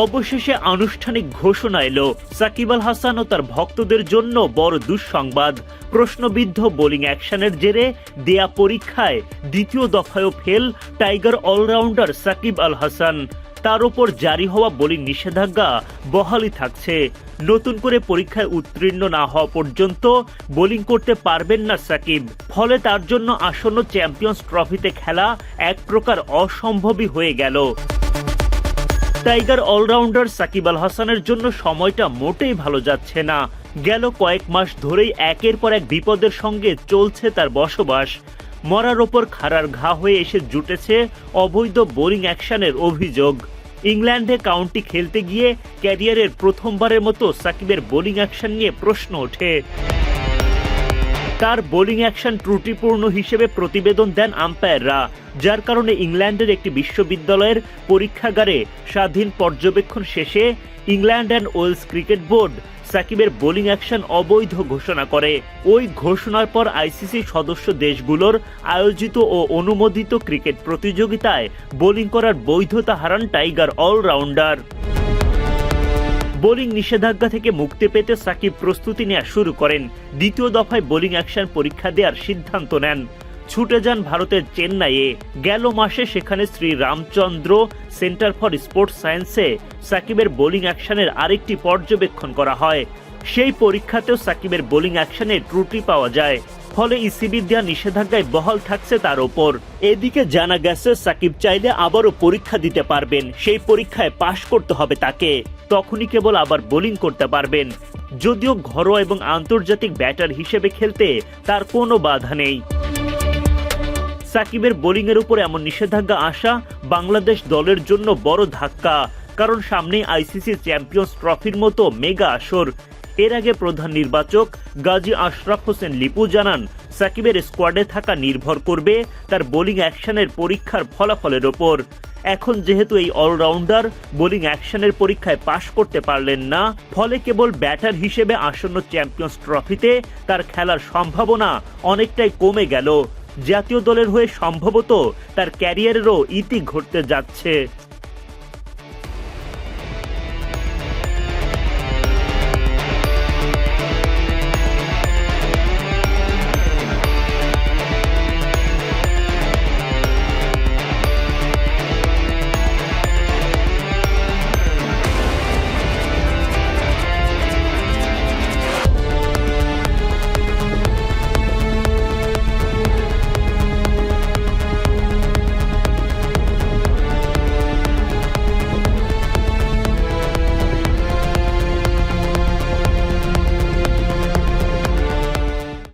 অবশেষে আনুষ্ঠানিক ঘোষণা এলো। সাকিব আল হাসান ও তার ভক্তদের জন্য বড় দুঃসংবাদ। প্রশ্নবিদ্ধ বোলিং অ্যাকশনের জেরে দেয়া পরীক্ষায় দ্বিতীয় দফায়ও fail tiger allrounder Shakib Al Hasan. তার উপর জারি হওয়া বোলিং নিষেধাজ্ঞা বহালই থাকছে। নতুন করে পরীক্ষায় উত্তীর্ণ না হওয়া পর্যন্ত বোলিং করতে পারবেন না সাকিব। ফলে তার জন্য আসন্ন চ্যাম্পিয়ন্স ট্রফিতে খেলা এক প্রকার অসম্ভবই হয়ে গেল। টাইগার অলরাউন্ডার সাকিব আল হাসানের জন্য সময়টা মোটেই ভালো যাচ্ছে না। গেল কয়েক মাস ধরেই একের পর এক বিপদের সঙ্গে চলছে তার বসবাস। মরার ওপর খাড়ার ঘা হয়ে এসে জুটেছে অবৈধ বোলিং অ্যাকশনের অভিযোগ। ইংল্যান্ডে কাউন্টি খেলতে গিয়ে ক্যারিয়ারের প্রথমবারের মতো সাকিবের বোলিং অ্যাকশন নিয়ে প্রশ্ন ওঠে। তার বোলিং অ্যাকশন ত্রুটিপূর্ণ হিসেবে প্রতিবেদন দেন আম্পায়াররা, যার কারণে ইংল্যান্ডের একটি বিশ্ববিদ্যালয়ের পরীক্ষাগারে স্বাধীন পর্যবেক্ষণ শেষে England and Wales cricket board সাকিবের বোলিং অ্যাকশন অবৈধ ঘোষণা করে। ওই ঘোষণার পর আইসিসি সদস্য দেশগুলোর আয়োজিত ও অনুমোদিত ক্রিকেট প্রতিযোগিতায় বোলিং করার বৈধতা হারান টাইগার অলরাউন্ডার। বোলিং নিষেধাজ্ঞা থেকে মুক্তি পেতে সাকিব প্রস্তুতি নেওয়া শুরু করেন। দ্বিতীয় দফায় বোলিং অ্যাকশন পরীক্ষা দেওয়ার সিদ্ধান্ত নেন। ছুটে যান ভারতের চেন্নাইয়ে। গেল মাসে সেখানে Sri Ramachandra centre for sports সায়েন্সে সাকিবের বোলিং অ্যাকশনের আরেকটি পর্যবেক্ষণ করা হয়। সেই পরীক্ষাতেও সাকিবের বোলিং অ্যাকশনে ত্রুটি পাওয়া যায়। ফলে ইসিবির দেওয়া নিষেধাজ্ঞায় বহাল থাকছে তার ওপর। এদিকে জানা গেছে, সাকিব চাইলে আবারও পরীক্ষা দিতে পারবেন। সেই পরীক্ষায় পাশ করতে হবে তাকে। তখনই কেবল আবার বোলিং করতে পারবেন। যদিও ঘরোয়া এবং আন্তর্জাতিক ব্যাটার হিসেবে খেলতে তার কোনো বাধা নেই। সাকিবের বোলিংয়ের উপর এমন নিষেধাজ্ঞা আসা বাংলাদেশ দলের জন্য বড় ধাক্কা। কারণ সামনে আইসিসি চ্যাম্পিয়ন্স ট্রফির মতো মেগা আসর। এর আগে প্রধান নির্বাচক গাজী আশরাফ হোসেন লিপু জানান, সাকিবের স্কোয়াডে থাকা নির্ভর করবে তার বোলিং অ্যাকশনের পরীক্ষার ফলাফলের ওপর। এখন যেহেতু এই অলরাউন্ডার বোলিং অ্যাকশনের পরীক্ষায় পাশ করতে পারলেন না, ফলে কেবল ব্যাটার হিসেবে আসন্ন চ্যাম্পিয়ন্স ট্রফিতে তার খেলার সম্ভাবনা অনেকটাই কমে গেল। জাতীয় দলের হয়ে সম্ভবত তার ক্যারিয়ারেরও ইতি ঘটতে যাচ্ছে।